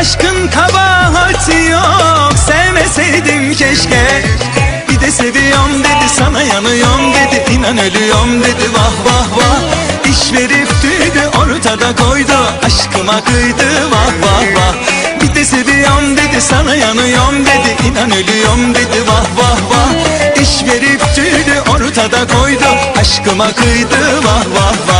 Aşkın kabahati yok. Sevmeseydim keşke. Bir de seviyorum dedi sana yanıyorum dedi. İnan ölüyorum dedi vah vah vah. İş verip tüydü ortada koydu. Aşkıma kıydı vah vah vah. Bir de seviyorum dedi sana yanıyorum dedi. İnan ölüyorum dedi vah vah vah. İş verip tüydü ortada koydu. Aşkıma kıydı vah vah vah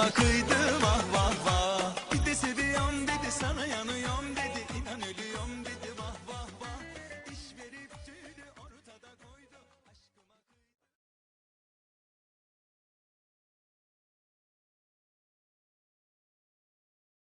vah vah vah